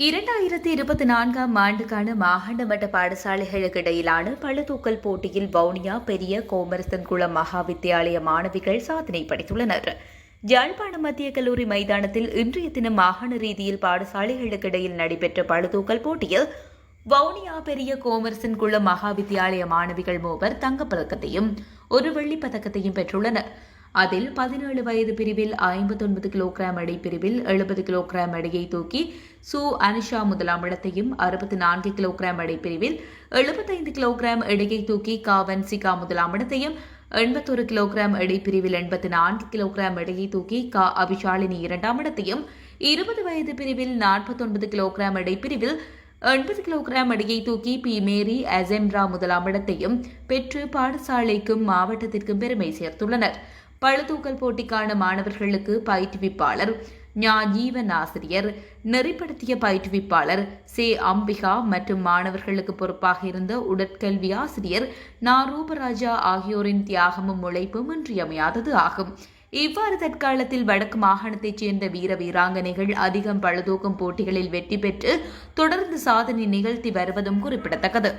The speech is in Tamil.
இரண்டாயிரத்தி இருபத்தி நான்காம் ஆண்டுக்கான மாகாண மட்ட பாடசாலைகளுக்கு இடையிலான பழுதூக்கல் போட்டியில் வவுனியா பெரிய கோமரசன் குளம் மகா வித்தியாலய மாணவிகள் சாதனை படைத்துள்ளனர். யாழ்ப்பாணம் மத்திய கல்லூரி மைதானத்தில் இன்றைய தினம் மாகாண ரீதியில் பாடசாலைகளுக்கு இடையில் நடைபெற்ற பழுதூக்கல் போட்டியில் வவுனியா பெரிய கோமரசன் குளம் மகா வித்தியாலய மாணவிகள் மூவர் தங்கப்பதக்கத்தையும் ஒரு வெள்ளிப் பதக்கத்தையும் பெற்றுள்ளனர். அதில் பதினேழு வயது பிரிவில் ஐம்பத்தொன்பது கிலோகிராம் எடை பிரிவில் எழுபது கிலோகிராம் எடையை தூக்கி சு அனிஷா முதலாம் இடத்தையும் அறுபத்தி நான்கு கிலோகிராம் எடை பிரிவில் எழுபத்தைந்து கிலோகிராம் எடையை தூக்கி காவன் சிகா முதலாம் இடத்தையும் எண்பத்தொரு கிலோகிராம் எடை பிரிவில் எண்பத்தி நான்கு கிலோகிராம் எடையை தூக்கி கா அபிஷாலினி இரண்டாம் இடத்தையும் இருபது வயது பிரிவில் நாற்பத்தொன்பது கிலோகிராம் எடை பிரிவில் எண்பது கிலோகிராம் எடையை தூக்கி பி மேரி அசெம்ரா முதலாம் இடத்தையும் பெற்று பாடசாலைக்கும் மாவட்டத்திற்கும் பெருமை சேர்த்துள்ளனர். பழுதூக்கல் போட்டிக்கான மாணவர்களுக்கு பயிற்றுவிப்பாளர் ஞா ஜீவன் ஆசிரியர் நெறிப்படுத்திய பயிற்றுவிப்பாளர் சே அம்பிகா மற்றும் மாணவர்களுக்கு பொறுப்பாக இருந்த உடற்கல்வி ஆசிரியர் நா ரூபராஜா ஆகியோரின் தியாகமும் உழைப்பும் இன்றியமையாதது ஆகும். இவ்வாறு தற்காலத்தில் வடக்கு மாகாணத்தைச் சேர்ந்த வீர வீராங்கனைகள் அதிகம் பழுதூக்கும் போட்டிகளில் வெற்றி பெற்று தொடர்ந்து சாதனை நிகழ்த்தி வருவதும் குறிப்பிடத்தக்கது.